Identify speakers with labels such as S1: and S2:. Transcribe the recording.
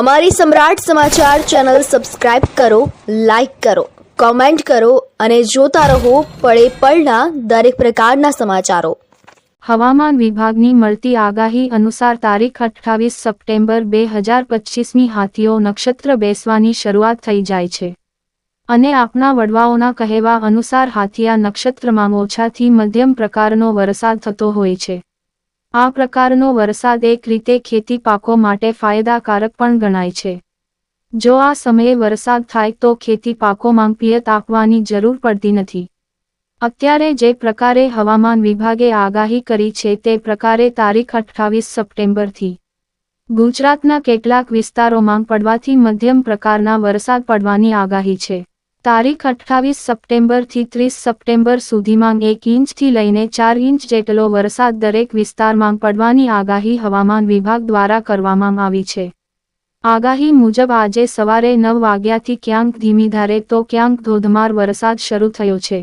S1: અમારી સમ્રાટ સમાચાર channel subscribe કરો, લાઇક કરો, કોમેન્ટ કરો અને જોતા રહો પળે પળના દરેક પ્રકારના સમાચારો.
S2: હવામાન વિભાગની મળતી આગાહી અનુસાર તારીખ અઠ્ઠાવીસ સપ્ટેમ્બર બે હજાર પચીસની હાથીઓ નક્ષત્ર બેસવાની શરૂઆત થઈ જાય છે. અને આપના વડવાઓના કહેવા અનુસાર હાથીયા નક્ષત્રમાં ઓછાથી મધ્યમ પ્રકારનો વરસાદ થતો હોય છે. આ પ્રકારનો વરસાદ એક રીતે ખેતી પાકો માટે ફાયદાકારક પણ ગણાય છે. જો આ સમયે વરસાદ થાય તો ખેતી પાકોમાં પિયત આપવાની જરૂર પડતી નથી. અત્યારે જે પ્રકારે હવામાન વિભાગે આગાહી કરી છે તે પ્રકારે તારીખ અઠ્ઠાવીસ સપ્ટેમ્બરથી ગુજરાતના કેટલાક વિસ્તારોમાં પડવાથી મધ્યમ પ્રકારના વરસાદ પડવાની આગાહી છે. તારીખ અઠ્ઠાવીસ સપ્ટેમ્બરથી ત્રીસ સપ્ટેમ્બર સુધીમાં એક ઇંચથી લઈને ચાર ઇંચ જેટલો વરસાદ દરેક વિસ્તારમાં પડવાની આગાહી હવામાન વિભાગ દ્વારા કરવામાં આવી છે. આગાહી મુજબ આજે સવારે નવ વાગ્યાથી ક્યાંક ધીમી ધારે તો ક્યાંક ધોધમાર વરસાદ શરૂ થયો છે.